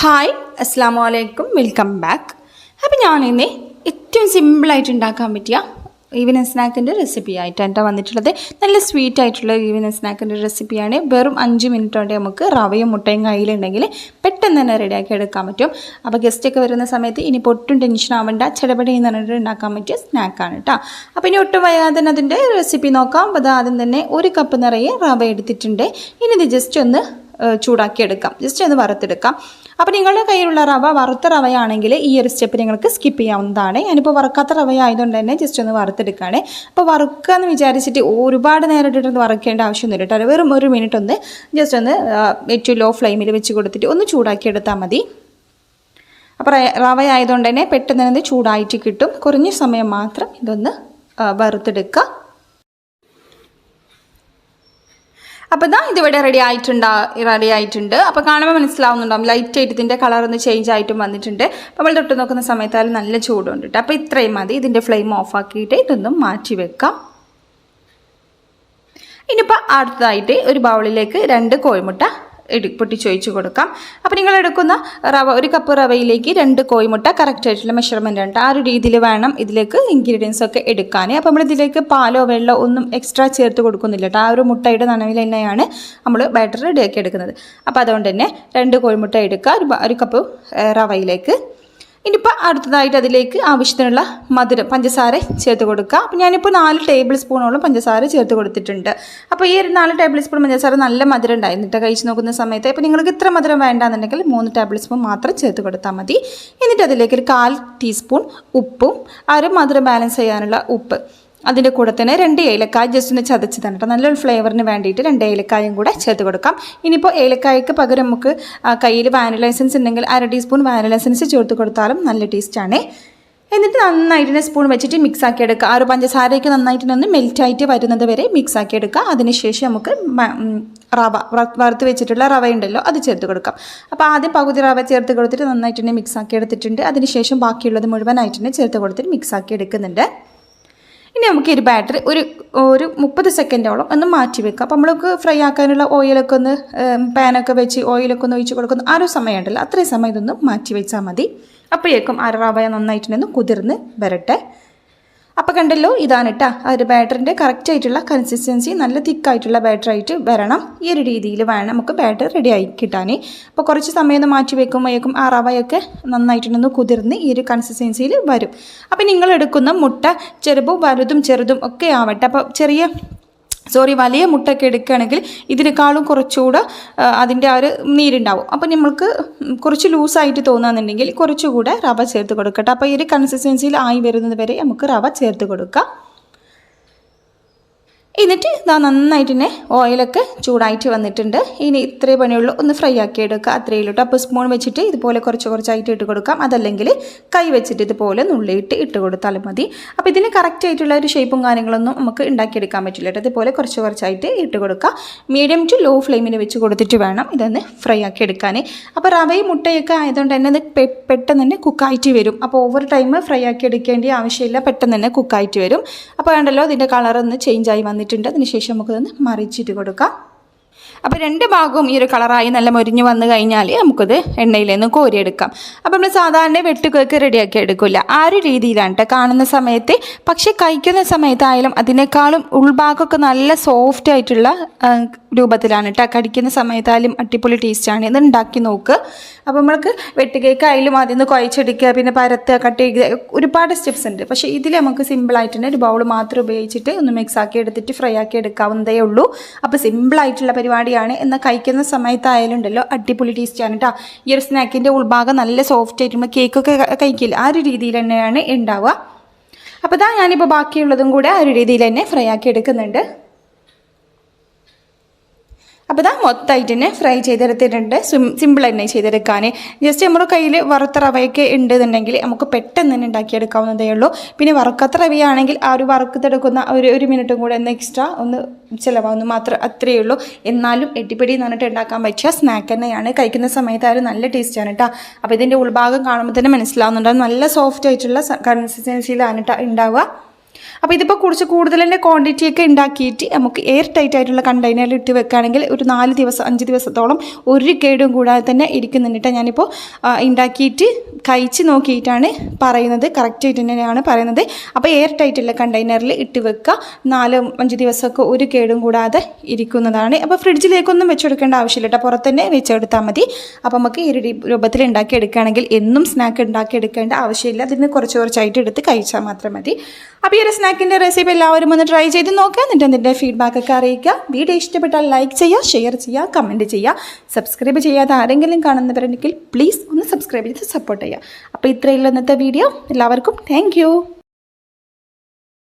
Hi അസ്സാം വലൈക്കും welcome back അപ്പോൾ ഞാനിന്ന് ഏറ്റവും സിമ്പിളായിട്ട് ഉണ്ടാക്കാൻ പറ്റിയ ഈവനിങ് സ്നാക്കിന്റെ റെസിപ്പി ആയിട്ടാണ് കേട്ടോ വന്നിട്ടുള്ളത്. നല്ല സ്വീറ്റ് ആയിട്ടുള്ള ഈവനിങ് സ്നാക്കിന്റെ റെസിപ്പിയാണ് വെറും അഞ്ച് മിനിറ്റ് കൊണ്ട് നമുക്ക് റവയും മുട്ടയും കയ്യിലുണ്ടെങ്കിൽ പെട്ടെന്ന് തന്നെ റെഡിയാക്കി എടുക്കാൻ പറ്റും. അപ്പോൾ ഗസ്റ്റൊക്കെ വരുന്ന സമയത്ത് ഇനി ഒട്ടും ടെൻഷൻ ആവേണ്ട. ചെടപടി എന്ന് പറഞ്ഞിട്ട് ഉണ്ടാക്കാൻ പറ്റിയ സ്നാക്കാണ് കേട്ടോ അപ്പോൾ ഇനി ഒട്ടും വയ്യാതെ അതിന്റെ റെസിപ്പി നോക്കാം. അത് ആദ്യം തന്നെ ഒരു കപ്പ് നിറയെ റവ എടുത്തിട്ടുണ്ട്. ഇനി ഇത് ജസ്റ്റ് ഒന്ന് ചൂടാക്കിയെടുക്കാം ജസ്റ്റ് ഒന്ന് വറുത്തെടുക്കാം. അപ്പോൾ നിങ്ങളുടെ കയ്യിലുള്ള റവ വറുത്ത റവയാണെങ്കിൽ ഈ ഒരു സ്റ്റെപ്പ് നിങ്ങൾക്ക് സ്കിപ്പ് ചെയ്യാവുന്നതാണ്. ഞാനിപ്പോൾ വറുക്കാത്ത റവ ആയതുകൊണ്ട് തന്നെ ജസ്റ്റ് ഒന്ന് വറുത്തെടുക്കുകയാണ്. അപ്പോൾ വറുക്കുക എന്ന് വിചാരിച്ചിട്ട് ഒരുപാട് നേരം ഇട്ടിട്ട് വറുക്കേണ്ട ആവശ്യമൊന്നുമില്ല കേട്ടോ. വെറും ഒരു മിനിറ്റ് ഒന്ന് ജസ്റ്റ് ഒന്ന് ഏറ്റവും ലോ ഫ്ലെയിമിൽ വെച്ച് കൊടുത്തിട്ട് ഒന്ന് ചൂടാക്കിയെടുത്താൽ മതി. അപ്പോൾ റവ ആയതുകൊണ്ട് തന്നെ പെട്ടെന്ന് തന്നെ ചൂടായിട്ട് കിട്ടും. കുറഞ്ഞ സമയം മാത്രം ഇതൊന്ന് വറുത്തെടുക്കുക. അപ്പോൾ ഇതാ ഇതിവിടെ റെഡി ആയിട്ടുണ്ട് റെഡി ആയിട്ടുണ്ട്. അപ്പോൾ കാണുമ്പോൾ മനസ്സിലാവുന്നുണ്ടാവും. ലൈറ്റ് ആയിട്ട് ഇതിന്റെ കളർ ഒന്ന് ചേഞ്ച് ആയിട്ടും വന്നിട്ടുണ്ട്. അപ്പോൾ നമ്മൾ തൊട്ട് നോക്കുന്ന സമയത്തായാലും നല്ല ചൂടുണ്ട് അപ്പോൾ ഇത്രയും മതി. ഇതിന്റെ ഫ്ലെയിം ഓഫ് ആക്കിയിട്ട് ഇതൊന്നും മാറ്റി വെക്കാം. ഇനിയിപ്പോൾ അടുത്തതായിട്ട് ഒരു ബൗളിലേക്ക് രണ്ട് കോഴിമുട്ട എടു പൊട്ടിച്ചൊഴിച്ച് കൊടുക്കാം. അപ്പോൾ നിങ്ങൾ എടുക്കുന്ന റവ ഒരു കപ്പ് റവയിലേക്ക് രണ്ട് കോയിമുട്ട കറക്റ്റ് ആയിട്ടുള്ള മെഷർമെന്റ് ഉണ്ട്. ആ ഒരു രീതിയിൽ വേണം ഇതിലേക്ക് ഇൻഗ്രീഡിയൻസ് ഒക്കെ എടുക്കാൻ അപ്പോൾ നമ്മൾ ഇതിലേക്ക് പാലോ വെള്ളമോ ഒന്നും എക്സ്ട്രാ ചേർത്ത് കൊടുക്കുന്നില്ല കേട്ടോ. ആ ഒരു മുട്ടയുടെ നനവിൽ തന്നെയാണ് നമ്മൾ ബാറ്റർ റെഡിയാക്കി എടുക്കുന്നത്. അപ്പോൾ അതുകൊണ്ട് തന്നെ രണ്ട് കോഴിമുട്ട എടുക്കുക. ഒരു കപ്പ് റവയിലേക്ക് ഇനിയിപ്പോൾ അടുത്തതായിട്ട് അതിലേക്ക് ആവശ്യത്തിനുള്ള മധുരം പഞ്ചസാര ചേർത്ത് കൊടുക്കുക അപ്പോൾ ഞാനിപ്പോൾ നാല് ടേബിൾ സ്പൂണോളം പഞ്ചസാര ചേർത്ത് കൊടുത്തിട്ടുണ്ട്. അപ്പോൾ ഈ ഒരു നാല് ടേബിൾ സ്പൂൺ പഞ്ചസാര നല്ല മധുരം ഉണ്ടായിരുന്നു കേട്ടോ കഴിച്ച് നോക്കുന്ന സമയത്ത്. അപ്പോൾ നിങ്ങൾക്ക് ഇത്ര മധുരം വേണ്ടാന്നുണ്ടെങ്കിൽ മൂന്ന് ടേബിൾ സ്പൂൺ മാത്രം ചേർത്ത് കൊടുത്താൽ മതി. എന്നിട്ട് അതിലേക്ക് ഒരു കാൽ ടീസ്പൂൺ ഉപ്പും ആ ഒരു മധുരം ബാലൻസ് ചെയ്യാനുള്ള ഉപ്പ്. അതിന്റെ കൂടെ തന്നെ രണ്ട് ഏലക്കായ ജസ്റ്റ് ഒന്ന് ചതച്ച് തന്നെ കേട്ടോ നല്ലൊരു ഫ്ലേവറിന് വേണ്ടിയിട്ട് രണ്ട് ഏലക്കായും കൂടെ ചേർത്ത് കൊടുക്കാം. ഇനിയിപ്പോൾ ഏലക്കായ്ക്ക് പകരം നമുക്ക് കയ്യിൽ വാനില എസൻസ് ഉണ്ടെങ്കിൽ അര ടീസ്പൂൺ വാനില എസൻസ് ചേർത്ത് കൊടുത്താലും നല്ല ടേസ്റ്റാണ് എന്നിട്ട് നന്നായിട്ട് സ്പൂൺ വെച്ചിട്ട് മിക്സ് ആക്കി എടുക്കുക. ആ ഒരു പഞ്ചസാരയൊക്കെ നന്നായിട്ട് ഒന്ന് മെൽറ്റ് ആയിട്ട് വരുന്നത് വരെ മിക്സ് ആക്കി എടുക്കുക. അതിനുശേഷം നമുക്ക് റവ വറുത്ത് വെച്ചിട്ടുള്ള റവ ഉണ്ടല്ലോ അത് ചേർത്ത് കൊടുക്കാം. അപ്പോൾ ആദ്യം പകുതി റവ ചേർത്ത് കൊടുത്തിട്ട് നന്നായിട്ട് തന്നെ മിക്സ് ആക്കി എടുത്തിട്ടുണ്ട്. അതിനുശേഷം ബാക്കിയുള്ളത് മുഴുവനായിട്ട് തന്നെ ചേർത്ത് കൊടുത്തിട്ട് മിക്സ് ആക്കി എടുക്കുന്നുണ്ട്. ഇനി നമുക്ക് ഈ ബാറ്ററി ഒരു ഒരു മുപ്പത് സെക്കൻഡോളം ഒന്ന് മാറ്റി വെക്കുക അപ്പോൾ നമ്മൾക്ക് ഫ്രൈ ആക്കാനുള്ള ഓയിലൊക്കെ ഒന്ന് പാനൊക്കെ വെച്ച് ഓയിലൊക്കെ ഒന്ന് ഒഴിച്ച് കൊടുക്കുന്ന ആ ഒരു സമയം ഉണ്ടല്ലോ. അത്രയും സമയം ഇതൊന്ന് മാറ്റി വെച്ചാൽ മതി. അപ്പോഴേക്കും അരറാവയ റവ നന്നായിട്ടുണ്ടെന്ന് കുതിർന്ന് വരട്ടെ. അപ്പോൾ കണ്ടല്ലോ ഇതാണ് കേട്ടോ ആ ഒരു ബാറ്ററിന്റെ കറക്റ്റ് ആയിട്ടുള്ള കൺസിസ്റ്റൻസി നല്ല തിക്കായിട്ടുള്ള ബാറ്ററി ആയിട്ട് വരണം. ഈ ഒരു രീതിയിൽ വേണം നമുക്ക് ബാറ്റർ റെഡി ആയി കിട്ടാൻ അപ്പോൾ കുറച്ച് സമയം ഒന്ന് മാറ്റി വെക്കുമ്പോഴേക്കും ആ റവയൊക്കെ നന്നായിട്ടൊന്ന് കുതിർന്ന് ഈ ഒരു കൺസിസ്റ്റൻസിയിൽ വരും. അപ്പോൾ നിങ്ങൾ എടുക്കുന്ന മുട്ട ചെറുതും വലുതും ചെറുതും ഒക്കെ ആവട്ടെ. അപ്പോൾ ചെറിയ സോറി വലിയ മുട്ടയൊക്കെ എടുക്കുകയാണെങ്കിൽ ഇതിനേക്കാളും കുറച്ചുകൂടെ അതിന്റെ ആ ഒരു നീരുണ്ടാവും. അപ്പോൾ നമ്മൾക്ക് കുറച്ച് ലൂസായിട്ട് തോന്നുകയെന്നുണ്ടെങ്കിൽ കുറച്ചുകൂടെ റവ ചേർത്ത് കൊടുക്കട്ടെ. അപ്പോൾ ഈ ഒരു കൺസിസ്റ്റൻസിയിൽ ആയി വരുന്നത് വരെ നമുക്ക് റവ ചേർത്ത് കൊടുക്കാം. എന്നിട്ട് ഇതാ നന്നായിട്ട് തന്നെ ഓയിലൊക്കെ ചൂടായിട്ട് വന്നിട്ടുണ്ട്. ഇനി ഇത്രേ പണിയുള്ളൂ. ഒന്ന് ഫ്രൈ ആക്കി എടുക്കുക. അത്രയേ ഉള്ളൂ അപ്പോൾ സ്പൂൺ വെച്ചിട്ട് ഇതുപോലെ കുറച്ച് കുറച്ചായിട്ട് ഇട്ട് കൊടുക്കാം. അതല്ലെങ്കിൽ കൈ വെച്ചിട്ട് ഇതുപോലെ നുള്ളിയിട്ട് ഇട്ട് കൊടുത്താലും മതി. അപ്പോൾ ഇതിന് കറക്റ്റ് ആയിട്ടുള്ള ഒരു ഷേപ്പും കാര്യങ്ങളൊന്നും നമുക്ക് ഉണ്ടാക്കിയെടുക്കാൻ പറ്റില്ല കേട്ടോ ഇതുപോലെ കുറച്ച് കുറച്ചായിട്ട് ഇട്ട് കൊടുക്കുക. മീഡിയം ടു ലോ ഫ്ലെയിമിൽ വെച്ച് കൊടുത്തിട്ട് വേണം ഇതൊന്ന് ഫ്രൈ ആക്കി എടുക്കാൻ അപ്പോൾ റവയും മുട്ടയൊക്കെ ആയതുകൊണ്ട് തന്നെ ഇത് പെട്ടെന്ന് തന്നെ കുക്കായിട്ട് വരും. അപ്പോൾ ഓവർ ടൈം ഫ്രൈ ആക്കി എടുക്കേണ്ട ആവശ്യമില്ല. പെട്ടെന്ന് തന്നെ കുക്കായിട്ട് വരും. അപ്പോൾ വേണ്ടല്ലോ ഇതിന്റെ കളറൊന്ന് ചേഞ്ച് ആയി വന്നിട്ടുണ്ട് അതിനുശേഷം നമുക്കിതൊന്ന് മറിച്ചിട്ട് കൊടുക്കാം. അപ്പോൾ രണ്ട് ഭാഗവും ഈ ഒരു കളറായി നല്ല മൊരിഞ്ഞ് വന്നു കഴിഞ്ഞാൽ നമുക്കത് എണ്ണയിൽ നിന്ന് കോരിയെടുക്കാം. അപ്പോൾ നമ്മൾ സാധാരണ വെട്ടുകേക്ക് റെഡിയാക്കി എടുക്കില്ല ആ ഒരു രീതിയിലാണ് കേട്ടോ കാണുന്ന സമയത്ത് പക്ഷേ കഴിക്കുന്ന സമയത്തായാലും അതിനേക്കാളും ഉൾഭാഗമൊക്കെ നല്ല സോഫ്റ്റ് ആയിട്ടുള്ള രൂപത്തിലാണ്. കേട്ടോ കടിക്കുന്ന സമയത്തായാലും അടിപൊളി ടേസ്റ്റാണ് ഇത് ഉണ്ടാക്കി നോക്ക്. അപ്പോൾ നമ്മൾക്ക് വെട്ടുകേക്ക് ആയാലും ആദ്യം ഒന്ന് കുഴച്ചെടുക്കുക പിന്നെ പരത്തുക കട്ട് ചെയ്യുക ഒരുപാട് സ്റ്റെപ്സ് ഉണ്ട്. പക്ഷേ ഇതിൽ നമുക്ക് സിമ്പിളായിട്ട് തന്നെ ഒരു ബൗൾ മാത്രം ഉപയോഗിച്ചിട്ട് ഒന്ന് മിക്സ് ആക്കി എടുത്തിട്ട് ഫ്രൈ ആക്കി എടുക്കാവുന്നതേ ഉള്ളൂ. അപ്പോൾ സിമ്പിളായിട്ടുള്ള പരിപാടിയാണ്. എന്നാൽ കഴിക്കുന്ന സമയത്തായാലും ഉണ്ടല്ലോ അടിപൊളി ടേസ്റ്റാണ് കേട്ടോ ഈ ഒരു സ്നാക്കിന്റെ ഉൾഭാഗം നല്ല സോഫ്റ്റ് ആയിട്ട് കേക്കൊക്കെ കഴിക്കില്ല. ആ ഒരു രീതിയിൽ തന്നെയാണ് ഉണ്ടാവുക. അപ്പോൾ ഇതാ ഞാനിപ്പോൾ ബാക്കിയുള്ളതും കൂടെ ആ ഒരു രീതിയിൽ തന്നെ ഫ്രൈ ആക്കി എടുക്കുന്നുണ്ട്. അപ്പോൾ ഇതാ മൊത്തമായിട്ട് തന്നെ ഫ്രൈ ചെയ്തെടുത്തിട്ടുണ്ട്. സിമ്പിൾ തന്നെ ചെയ്തെടുക്കാൻ ജസ്റ്റ് നമ്മുടെ കയ്യിൽ വറുത്ത റവയൊക്കെ ഉണ്ടെന്നുണ്ടെങ്കിൽ നമുക്ക് പെട്ടെന്ന് തന്നെ ഉണ്ടാക്കിയെടുക്കാവുന്നതേ ഉള്ളൂ. പിന്നെ വറുക്കാത്ത റവയാണെങ്കിൽ ആ ഒരു വറുക്കത്തെടുക്കുന്ന ഒരു ഒരു മിനിറ്റും കൂടെ ഒന്ന് എക്സ്ട്രാ ഒന്ന് ചിലവാകുന്നു മാത്രം അത്രയേ ഉള്ളൂ. എന്നാലും എട്ടിപ്പിടി എന്ന് പറഞ്ഞിട്ട് ഉണ്ടാക്കാൻ പറ്റിയ സ്നാക്ക് തന്നെയാണ്. കഴിക്കുന്ന സമയത്ത് ആ ഒരു നല്ല ടേസ്റ്റാണ് കേട്ടോ അപ്പോൾ ഇതിന്റെ ഉൾഭാഗം കാണുമ്പോൾ തന്നെ മനസ്സിലാവുന്നുണ്ട്. നല്ല സോഫ്റ്റ് ആയിട്ടുള്ള കൺസിസ്റ്റൻസിയിലാണ് കേട്ടോ ഉണ്ടാവുക. അപ്പോൾ ഇതിപ്പോൾ കുറച്ച് കൂടുതൽ തന്നെ ക്വാണ്ടിറ്റി ഒക്കെ ഉണ്ടാക്കിയിട്ട് നമുക്ക് എയർ ടൈറ്റ് ആയിട്ടുള്ള കണ്ടെയ്നറിൽ ഇട്ട് വെക്കുകയാണെങ്കിൽ ഒരു നാല് ദിവസം അഞ്ച് ദിവസത്തോളം ഒരു കേടും കൂടാതെ തന്നെ ഇരിക്കുന്നുണ്ട് ഞാനിപ്പോൾ ഉണ്ടാക്കിയിട്ട് കഴിച്ച് നോക്കിയിട്ടാണ് പറയുന്നത്. കറക്റ്റായിട്ട് തന്നെയാണ് പറയുന്നത്. അപ്പോൾ എയർ ടൈറ്റുള്ള കണ്ടെയ്നറിൽ ഇട്ട് വെക്കുക നാല് അഞ്ച് ദിവസമൊക്കെ ഒരു കേടും കൂടാതെ ഇരിക്കുന്നതാണ്. അപ്പോൾ ഫ്രിഡ്ജിലേക്കൊന്നും വെച്ചെടുക്കേണ്ട ആവശ്യമില്ല കേട്ടോ പുറത്ത് തന്നെ വെച്ചെടുത്താൽ മതി. അപ്പോൾ നമുക്ക് ഈ രൂപത്തിൽ ഉണ്ടാക്കി എടുക്കുകയാണെങ്കിൽ എന്നും സ്നാക്ക് ഉണ്ടാക്കി എടുക്കേണ്ട ആവശ്യമില്ല. അതിന് കുറച്ച് കുറച്ചായിട്ട് എടുത്ത് കഴിച്ചാൽ മാത്രം മതി. അപ്പോൾ ഈ ഒരു സ്നാക്കിന്റെ റെസിപ്പി എല്ലാവരും ഒന്ന് ട്രൈ ചെയ്ത് നോക്കുക എന്നിട്ട് അതിന്റെ ഫീഡ്ബാക്ക് ഒക്കെ അറിയിക്കുക. വീഡിയോ ഇഷ്ടപ്പെട്ടാൽ ലൈക്ക് ചെയ്യുക ഷെയർ ചെയ്യുക കമന്റ് ചെയ്യുക. സബ്സ്ക്രൈബ് ചെയ്യാതെ ആരെങ്കിലും കാണുന്നവരുണ്ടെങ്കിൽ പ്ലീസ് ഒന്ന് സബ്സ്ക്രൈബ് ചെയ്ത് സപ്പോർട്ട് ചെയ്യുക. അപ്പോൾ ഇത്രയുള്ള ഇന്നത്തെ വീഡിയോ എല്ലാവർക്കും താങ്ക്